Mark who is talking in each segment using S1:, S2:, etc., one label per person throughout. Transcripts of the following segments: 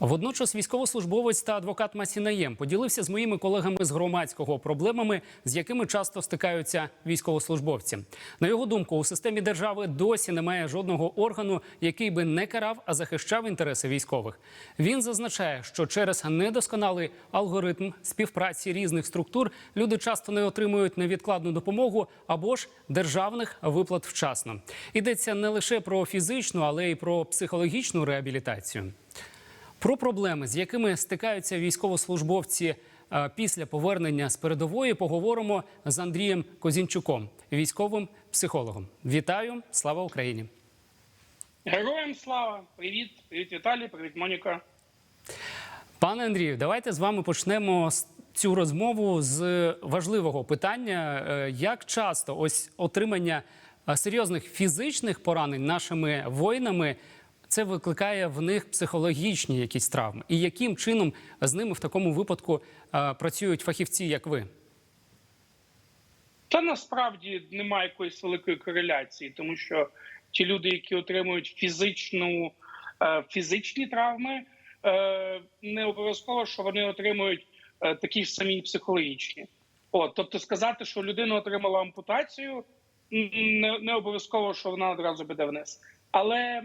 S1: Водночас військовослужбовець та адвокат Масінаєм поділився з моїми колегами з громадського проблемами, з якими часто стикаються військовослужбовці. На його думку, у системі держави досі немає жодного органу, який би не карав, а захищав інтереси військових. Він зазначає, що через недосконалий алгоритм співпраці різних структур люди часто не отримують невідкладну допомогу або ж державних виплат вчасно. Йдеться не лише про фізичну, але й про психологічну реабілітацію. Про проблеми, з якими стикаються військовослужбовці е, після повернення з передової, поговоримо з Андрієм Козінчуком, військовим психологом. Вітаю! Слава Україні!
S2: Героям слава! Привіт, привіт, Віталій, привіт, Моніка.
S1: Пане Андрію, давайте з вами почнемо цю розмову з важливого питання: Е, як часто ось отримання е, серйозних фізичних поранень нашими воїнами. Це викликає в них психологічні якісь травми, і яким чином з ними в такому випадку е, працюють фахівці, як ви?
S2: Та насправді немає якоїсь великої кореляції, тому що ті люди, які отримують фізичну, е, фізичні травми, е, не обов'язково, що вони отримують такі ж самі психологічні. От, тобто сказати, що людина отримала ампутацію, не, не обов'язково, що вона одразу піде вниз. Але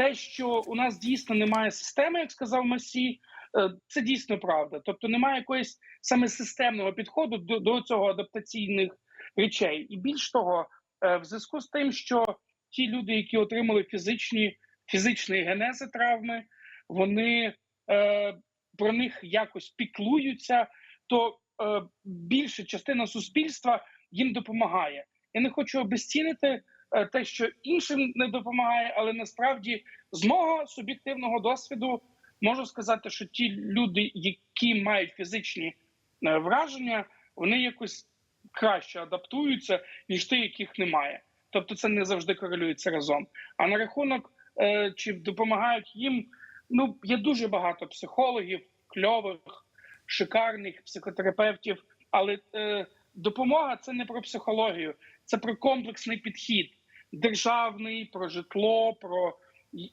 S2: те, що у нас дійсно немає системи, як сказав Масі, е, це дійсно правда. Тобто немає якоїсь саме системного підходу до, до цього адаптаційних речей. І більш того, е, в зв'язку з тим, що ті люди, які отримали фізичні фізичні генези травми, вони е, про них якось піклуються, то е, більша частина суспільства їм допомагає. Я не хочу обезцінити те, що іншим не допомагає, але насправді з мого суб'єктивного досвіду можу сказати, що ті люди, які мають фізичні е, враження, вони якось краще адаптуються, ніж ті, яких немає. Тобто це не завжди корелюється разом. А на рахунок е, чи допомагають їм, ну є дуже багато психологів, кльових, шикарних психотерапевтів, але е, допомога це не про психологію, це про комплексний підхід державний, про житло, про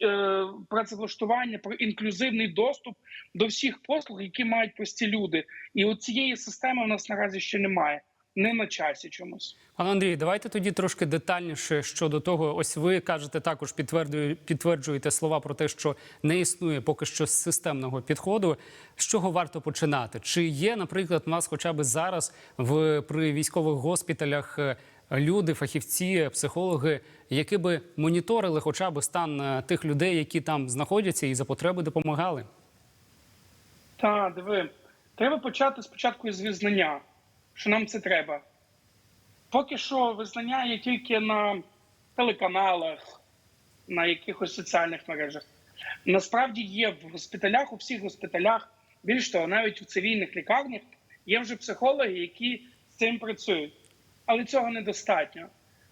S2: е, працевлаштування, про інклюзивний доступ до всіх послуг, які мають прості люди. І от цієї системи в нас наразі ще немає. Не на часі чомусь.
S1: Пане Андрію, давайте тоді трошки детальніше щодо того. Ось ви кажете, також підтверджує- підтверджуєте слова про те, що не існує поки що системного підходу. З чого варто починати? Чи є, наприклад, у нас хоча б зараз в при військових госпіталях е, люди, фахівці, психологи, які би моніторили хоча б стан е, тих людей, які там знаходяться, і за потреби допомагали?
S2: Та диви, треба почати спочатку із визнання, що нам це треба. Поки що визнання є тільки на телеканалах, на якихось соціальних мережах. Насправді є в госпіталях, у всіх госпіталях, більш того, навіть у цивільних лікарнях є вже психологи, які з цим працюють. Але цього недостатньо.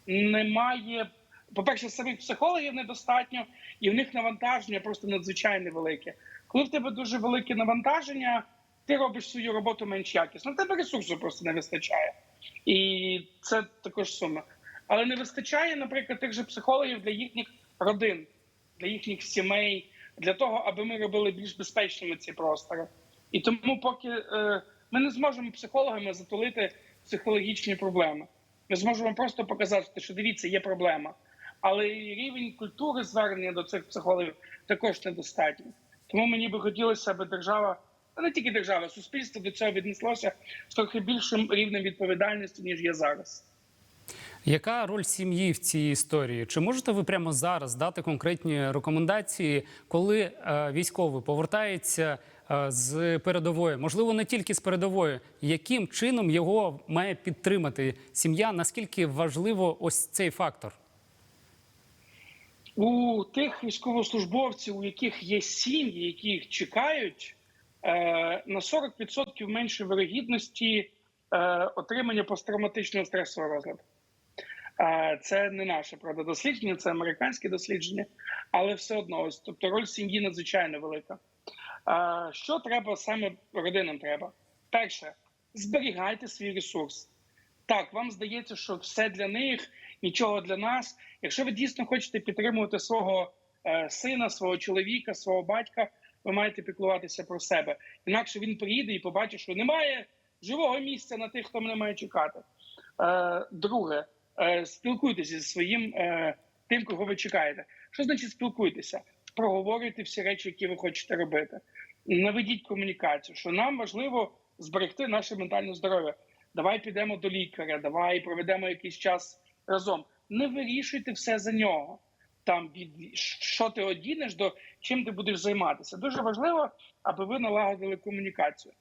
S2: Немає, по-перше, самих психологів недостатньо, і в них навантаження просто надзвичайно велике. Коли в тебе дуже велике навантаження, ти робиш свою роботу менш якісно. В тебе ресурсу просто не вистачає. І це також сума. Але не вистачає, наприклад, тих же психологів для їхніх родин, для їхніх сімей, для того, аби ми робили більш безпечними ці простори. І тому, поки е, ми не зможемо психологами затулити психологічні проблеми, ми зможемо просто показати, що дивіться, є проблема. Але рівень культури звернення до цих психологів також недостатній. Тому мені би хотілося, аби держава, а не тільки держава, суспільство до цього віднеслося з трохи більшим рівнем відповідальності, ніж є зараз.
S1: Яка роль сім'ї в цій історії? Чи можете ви прямо зараз дати конкретні рекомендації, коли е, військовий повертається е, з передової? Можливо, не тільки з передової, яким чином його має підтримати сім'я? Наскільки важливо ось цей фактор?
S2: У тих військовослужбовців, у яких є сім'ї, які їх чекають, е, на 40% менше вирогідності отримання посттравматичного стресового розладу. Це не наше правда дослідження, це американське дослідження, але все одно, ось, тобто роль сім'ї надзвичайно велика. Що треба саме родинам? Треба перше, зберігайте свій ресурс. Так, вам здається, що все для них, нічого для нас. Якщо ви дійсно хочете підтримувати свого е, сина, свого чоловіка, свого батька, ви маєте піклуватися про себе. Інакше він приїде і побачить, що немає живого місця на тих, хто мене має чекати. Е, друге, спілкуйтеся зі своїм е, тим, кого ви чекаєте. Що значить спілкуйтеся? Проговорюйте всі речі, які ви хочете робити. Наведіть комунікацію, що нам важливо зберегти наше ментальне здоров'я. Давай підемо до лікаря, давай проведемо якийсь час разом. Не вирішуйте все за нього. Там від що ти одінеш до чим ти будеш займатися. Дуже важливо, аби ви налагодили комунікацію.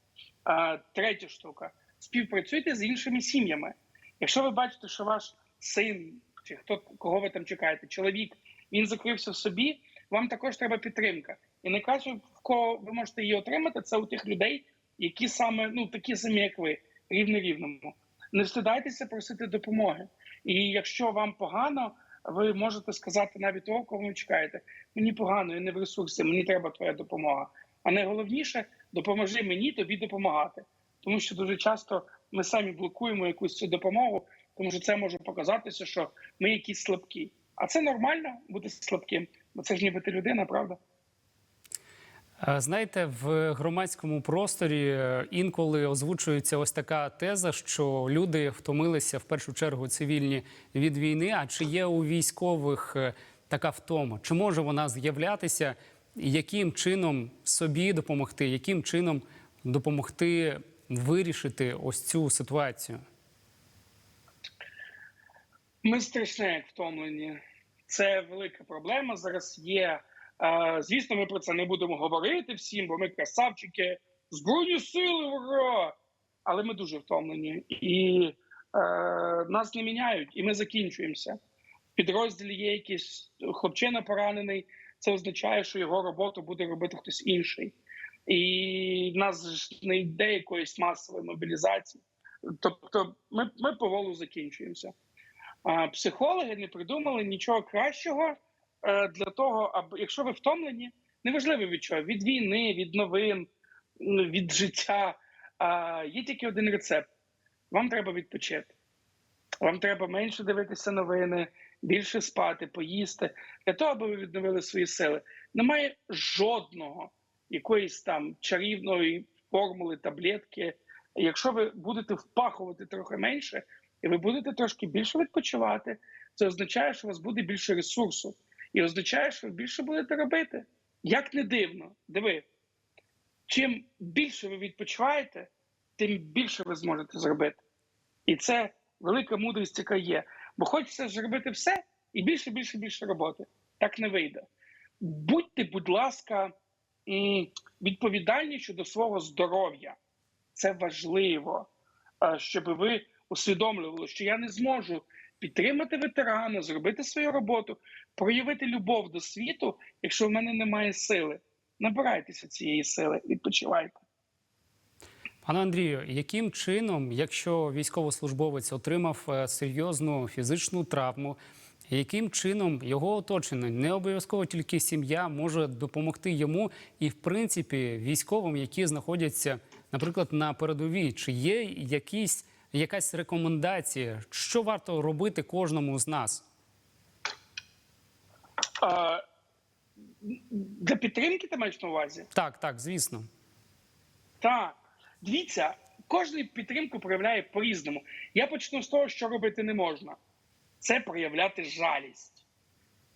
S2: А, третя штука: співпрацюйте з іншими сім'ями. Якщо ви бачите, що ваш син чи хто кого ви там чекаєте, чоловік він закрився в собі, вам також треба підтримка. І найкраще, в кого ви можете її отримати, це у тих людей, які саме ну такі самі, як ви, рівне рівному. Не встидайтеся просити допомоги. І якщо вам погано, ви можете сказати навіть того, кого ви чекаєте. Мені погано, я не в ресурсі, мені треба твоя допомога. А найголовніше допоможи мені тобі допомагати. Тому що дуже часто ми самі блокуємо якусь цю допомогу, тому що це може показатися, що ми якісь слабкі. А це нормально бути слабким, бо це ж ніби ти людина, правда?
S1: Знаєте, в громадському просторі е, інколи озвучується ось така теза, що люди втомилися в першу чергу цивільні від війни. А чи є у військових е, така втома? Чи може вона з'являтися? Яким чином собі допомогти? Яким чином допомогти вирішити ось цю ситуацію?
S2: Ми страшне втомлені. Це велика проблема. Зараз є. Е, звісно, ми про це не будемо говорити всім, бо ми красавчики, збройні сили, ура! Але ми дуже втомлені і е, нас не міняють, і ми закінчуємося. В підрозділі є якийсь хлопчина поранений. Це означає, що його роботу буде робити хтось інший. І в нас не йде якоїсь масової мобілізації. Тобто, ми, ми поволу закінчуємося. Психологи не придумали нічого кращого е, для того, аби якщо ви втомлені, неважливо від чого, від війни, від новин, від життя. Є тільки один рецепт: вам треба відпочити. Вам треба менше дивитися новини, більше спати, поїсти для того, аби ви відновили свої сили. Немає жодного якоїсь там чарівної формули, таблетки. Якщо ви будете впахувати трохи менше, і ви будете трошки більше відпочивати, це означає, що у вас буде більше ресурсу, і означає, що ви більше будете робити. Як не дивно, диви, чим більше ви відпочиваєте, тим більше ви зможете зробити. І це велика мудрість, яка є. Бо хочеться зробити все і більше, більше, більше роботи. Так не вийде. Будьте, будь ласка, відповідальні щодо свого здоров'я. Це важливо, е, щоб ви усвідомлювали, що я не зможу підтримати ветерана, зробити свою роботу, проявити любов до світу, якщо в мене немає сили. Набирайтеся цієї сили, відпочивайте.
S1: Пане Андрію, яким чином, якщо військовослужбовець отримав е, серйозну фізичну травму, яким чином його оточення, не обов'язково тільки сім'я, може допомогти йому і, в принципі, військовим, які знаходяться, наприклад, на передовій, чи є якісь, якась рекомендація, що варто робити кожному з нас?
S2: А, для підтримки ти маєш на увазі?
S1: Так, так, звісно.
S2: Так, дивіться, кожен підтримку проявляє по-різному. Я почну з того, що робити не можна. Це проявляти жалість.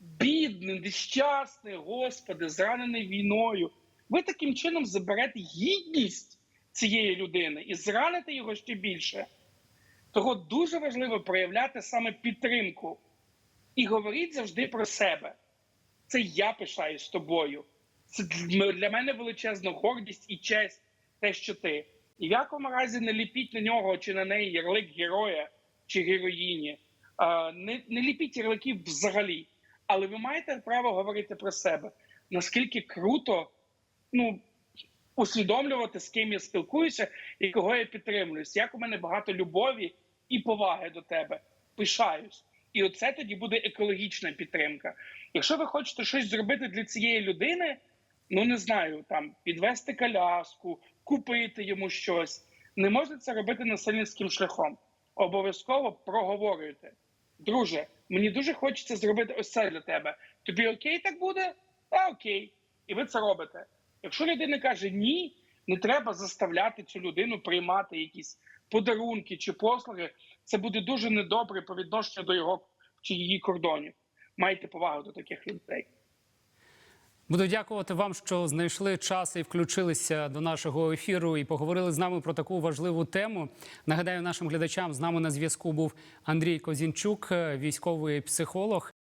S2: Бідний, нещасний, Господи, зранений війною. Ви таким чином заберете гідність цієї людини і зраните його ще більше. Того дуже важливо проявляти саме підтримку. І говоріть завжди про себе. Це я пишаюсь тобою. Це для мене величезна гордість і честь, те, що ти. І в якому разі не ліпіть на нього чи на неї ярлик героя чи героїні. Не, не ліпіть ярликів взагалі. Але ви маєте право говорити про себе. Наскільки круто ну, усвідомлювати, з ким я спілкуюся і кого я підтримуюсь. Як у мене багато любові і поваги до тебе. Пишаюсь. І оце тоді буде екологічна підтримка. Якщо ви хочете щось зробити для цієї людини, ну не знаю, там підвести коляску, купити йому щось, не можна це робити насильницьким шляхом. Обов'язково проговорюйте. Друже, мені дуже хочеться зробити ось це для тебе. Тобі окей так буде? Та окей. І ви це робите. Якщо людина каже ні, не треба заставляти цю людину приймати якісь подарунки чи послуги. Це буде дуже недобре по відношенню до його чи її кордонів. Майте повагу до таких людей.
S1: Буду дякувати вам, що знайшли час і включилися до нашого ефіру і поговорили з нами про таку важливу тему. Нагадаю нашим глядачам, з нами на зв'язку був Андрій Козінчук, військовий психолог.